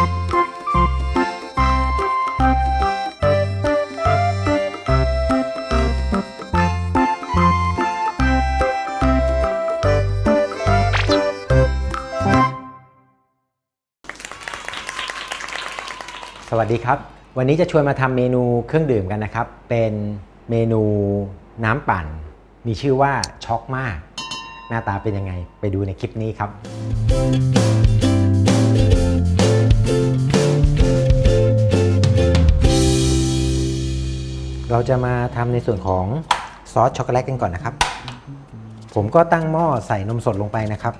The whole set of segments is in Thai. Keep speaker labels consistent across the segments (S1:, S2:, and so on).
S1: สวัสดีครับ วันนี้จะชวนมาทำเมนูเครื่องดื่มกันนะครับ เป็นเมนูน้ำปั่น มีชื่อว่าช็อกมาก หน้าตาเป็นยังไงไปดูในคลิปนี้ครับ จะมาทำในส่วนของซอสช็อกโกแลตกันก่อนนะครับ ผมก็ตั้งหม้อใส่นมสดลงไปนะครับ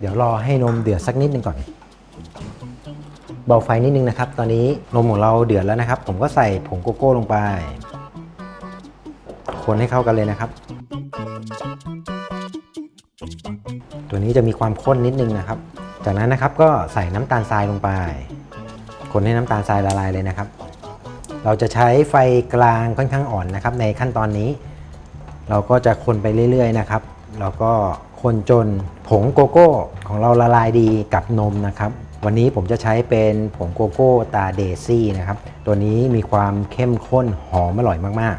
S1: เดี๋ยวรอให้นมเดือดสักนิดหนึงก่อน เบาไฟนิดนึงนะครับ ตอนนี้นมของเราเดือดแล้วนะครับ ผมก็ใส่ผงโกโก้ลงไป คนให้เข้ากันเลยนะครับ ตัวนี้จะมีความข้นนิดนึงนะครับ จากนั้นนะครับก็ใส่น้ำตาลทรายลงไป คนให้น้ำตาลทรายละลายเลยนะครับ เราจะใช้ไฟกลางค่อนข้างอ่อนนะครับ ในขั้นตอนนี้ เราก็จะคนไปเรื่อยๆนะครับ แล้วก็คนจนผงโกโก้ของเราละลายดีกับนมนะครับ วันนี้ผมจะใช้เป็นผงโกโก้ตาเดซี่นะครับ ตัวนี้มีความเข้มข้นหอมอร่อยมาก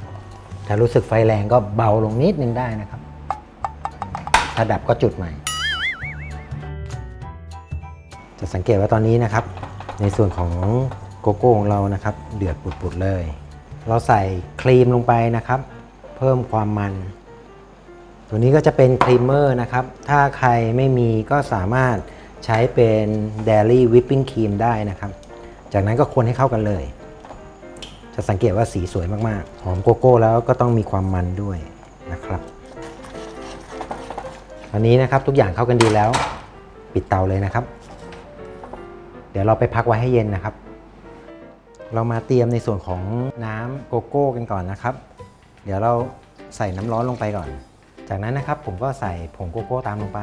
S1: ๆ ถ้ารู้สึกไฟแรงก็เบาลงนิดนึงได้นะครับ ถ้าดับก็จุดใหม่ จะสังเกตว่าตอนนี้นะครับ ในส่วนของ โกโก้ของเรานะครับ เดือดปุดๆเลย เราใส่ครีมลงไปนะครับ เพิ่มความมัน ตัวนี้ก็จะเป็นครีมเมอร์นะครับ ถ้าใครไม่มีก็สามารถใช้เป็นเดลี่วิปปิ้งครีมได้นะครับ จากนั้นก็คนให้เข้ากันเลย จะสังเกตว่าสีสวยมากๆ หอมโกโก้แล้วก็ต้องมีความมันด้วยนะครับตอนนี้นะครับทุกอย่างเข้ากันดีแล้ว ปิดเตาเลยนะครับ เดี๋ยวเราไปพักไว้ให้เย็นนะครับ เรามาเตรียมในส่วนของน้ำโกโก้กันก่อนนะครับ เดี๋ยวเราใส่น้ำร้อนลงไปก่อน จากนั้นนะครับผมก็ใส่ผงโกโก้ตามลงไป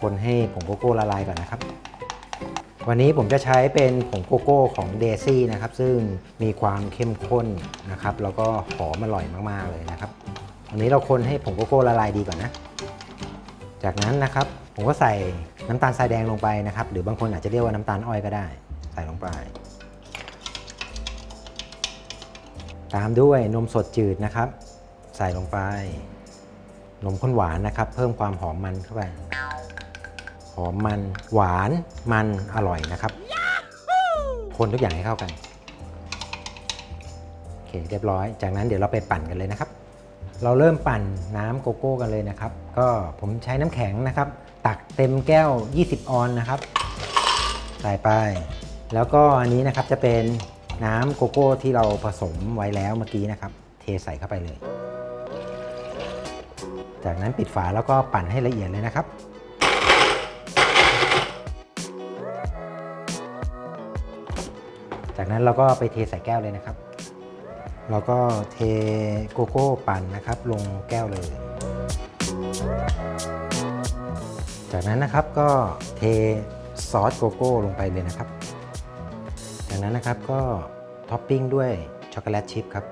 S1: คนให้ผงโกโก้ละลายก่อนนะครับ วันนี้ผมจะใช้เป็นผงโกโก้ของเดซี่นะครับ ซึ่งมีความเข้มข้นนะครับ แล้วก็หอมอร่อยมากๆเลยนะครับ วันนี้เราคนให้ผงโกโก้ละลายดีก่อนนะ จากนั้นนะครับผมก็ใส่น้ำตาลทรายแดงลงไปนะครับ หรือบางคนอาจจะเรียกว่าน้ำตาลอ้อยก็ได้ ใส่ลงไป ตามด้วยนมสดจืดนะครับ ใส่ลงไป นมข้นหวานนะครับ เพิ่มความหอมมันเข้าไป หอมมันหวานมันอร่อยนะครับ คนทุกอย่างให้เข้ากันโอเคเรียบร้อย จากนั้นเดี๋ยวเราไปปั่นกันเลยนะครับ เราเริ่มปั่นน้ำโกโก้กันเลยนะครับ ก็ผมใช้น้ำแข็งนะครับ ตักเต็มแก้ว 20 ออนนะครับ ใส่ไป แล้วก็อันนี้นะครับจะเป็น น้ำโกโก้ที่เราผสมไว้แล้วเมื่อกี้นะครับ เทใส่เข้าไปเลย จากนั้นปิดฝาแล้วก็ปั่นให้ละเอียดเลยนะครับ จากนั้นเราก็ไปเทใส่แก้วเลยนะครับ เราก็เทโกโก้ปั่นนะครับ ลงแก้วเลย จากนั้นนะครับก็เทซอสโกโก้ลงไปเลยนะครับ จากนั้นนะครับก็ท็อปปิ้งด้วยช็อกโกแลตชิพครับ